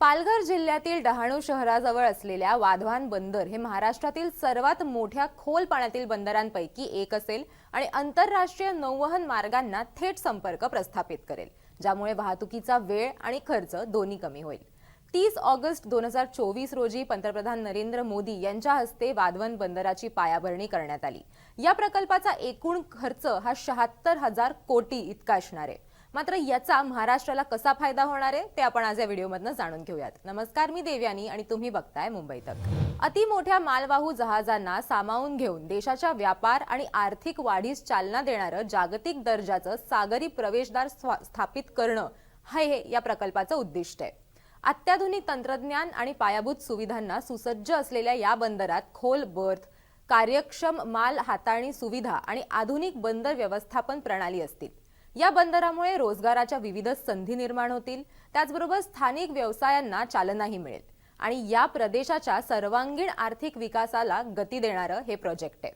पालघर जिल्ह्यातील डहाणू शहराजवळ असलेल्या वाधवान बंदर हे महाराष्ट्रातील सर्वात मोठ्या खोल पाण्यातील बंदरांपैकी एक असेल आणि आंतरराष्ट्रीय नौवहन मार्गांना थेट संपर्क प्रस्थापित करेल ज्यामुळे वाहतुकीचा वेळ आणि खर्च दोन्ही कमी होईल. तीस ऑगस्ट दोन हजार चोवीस रोजी पंतप्रधान नरेंद्र मोदी यांच्या हस्ते वाधवन बंदराची पायाभरणी करण्यात आली. या प्रकल्पाचा एकूण खर्च हा शहात्तर हजार कोटी इतका असणार आहे. मात्र याचा महाराष्ट्राला कसा फायदा होणार आहे ते आपण आज या व्हिडिओमधनं जाणून घेऊयात. नमस्कार मी देवयानी आणि तुम्ही बघताय मुंबई तक. अति मोठ्या मालवाहू जहाजांना सामावून घेऊन देशाच्या व्यापार आणि आर्थिक वाढीस चालना देणारं जागतिक दर्जाचं सागरी प्रवेशद्वार स्थापित करणं हे या प्रकल्पाचं उद्दिष्ट आहे. अत्याधुनिक तंत्रज्ञान आणि पायाभूत सुविधांना सुसज्ज असलेल्या या बंदरात खोल बर्थ कार्यक्षम माल हाताळणी सुविधा आणि आधुनिक बंदर व्यवस्थापन प्रणाली असतील. या बंदरामुळे रोजगाराच्या विविध संधी निर्माण होतील. त्याचबरोबर स्थानिक व्यवसायांना चालनाही मिळेल. आणि या प्रदेशाच्या सर्वांगीण आर्थिक विकासाला गती देणारं हे प्रोजेक्ट आहे.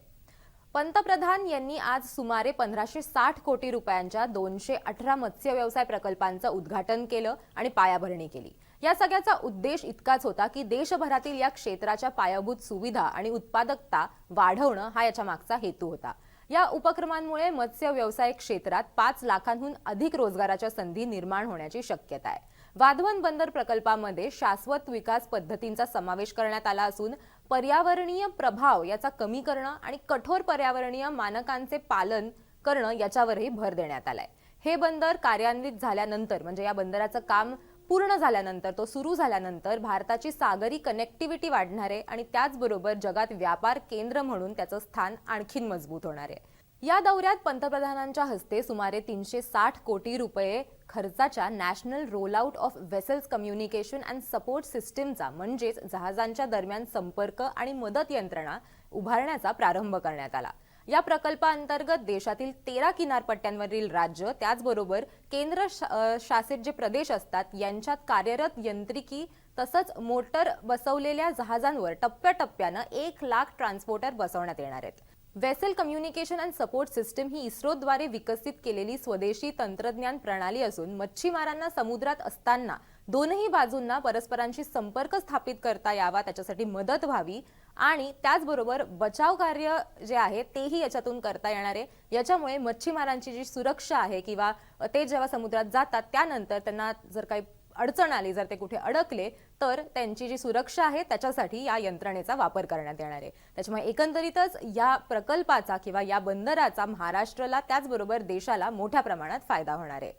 पंतप्रधान यांनी आज सुमारे पंधराशे साठ कोटी रुपयांच्या दोनशे अठरा मत्स्य व्यवसाय प्रकल्पांचं उद्घाटन केलं आणि पायाभरणी केली. या सगळ्याचा उद्देश इतकाच होता की देशभरातील या क्षेत्राच्या पायाभूत सुविधा आणि उत्पादकता वाढवणं हा याच्या मागचा हेतू होता. या उपक्रमांमुळे मत्स्य व्यवसाय क्षेत्रात पाच लाखांहून अधिक रोजगाराच्या संधी निर्माण होण्याची शक्यता आहे. वाधवन बंदर प्रकल्पामध्ये शाश्वत विकास पद्धतींचा समावेश करण्यात आला असून पर्यावरणीय प्रभाव याचा कमी करणं आणि कठोर पर्यावरणीय मानकांचे पालन करणं याच्यावरही भर देण्यात आलाय. हे बंदर कार्यान्वित झाल्यानंतर म्हणजे या बंदराचं काम पूर्ण झाल्यानंतर तो सुरू झाल्यानंतर भारताची सागरी कनेक्टिव्हिटी वाढणार आहे आणि त्याचबरोबर जगात व्यापार केंद्र म्हणून त्याचं स्थान आणखीन मजबूत होणार आहे. या दौऱ्यात पंतप्रधानांच्या हस्ते सुमारे तीनशे साठ कोटी रुपये खर्चाच्या national roll out of vessels communication and support सिस्टीमचा म्हणजेच जहाजांच्या दरम्यान संपर्क आणि मदत यंत्रणा उभारण्याचा प्रारंभ करण्यात आला. या प्रकल्पाअंतर्गत देशातील तेरा किनारपट्ट्यांवरील राज्य त्याचबरोबर केंद्र शा- शासित जे प्रदेश असतात यांच्यात कार्यरत यंत्रिकी तसंच मोटर बसवलेल्या जहाजांवर टप्प्याटप्प्यानं एक लाख ट्रान्सपोर्टर बसवण्यात येणार आहेत. Vessel communication and support system ही इस्रोद्वारे विकसित केलेली स्वदेशी तंत्रज्ञान प्रणाली असून मच्छीमारांना समुद्रात असताना दोनही बाजूंना परस्परांशी संपर्क स्थापित करता यावा त्याच्यासाठी मदत व्हावी आणि त्याचबरोबर बचाव कार्य जे आहे तेही याच्यातून करता येणार आहे. याच्यामुळे मच्छीमारांची जी सुरक्षा आहे किंवा ते जेव्हा समुद्रात जातात त्यानंतर त्यांना जर काही अडचण आली जर ते कुठे अडकले तर त्यांची जी सुरक्षा आहे त्याच्यासाठी या यंत्रणेचा वापर करण्यात येणार आहे. त्याच्यामुळे एकंदरीतच या प्रकल्पाचा किंवा या बंदराचा महाराष्ट्राला त्याचबरोबर देशाला मोठ्या प्रमाणात फायदा होणार आहे.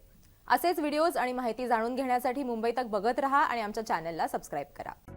असेच व्हिडिओज आणि माहिती जाणून घेण्यासाठी मुंबई तक बघत रहा आणि आमच्या चॅनलला सबस्क्राईब करा.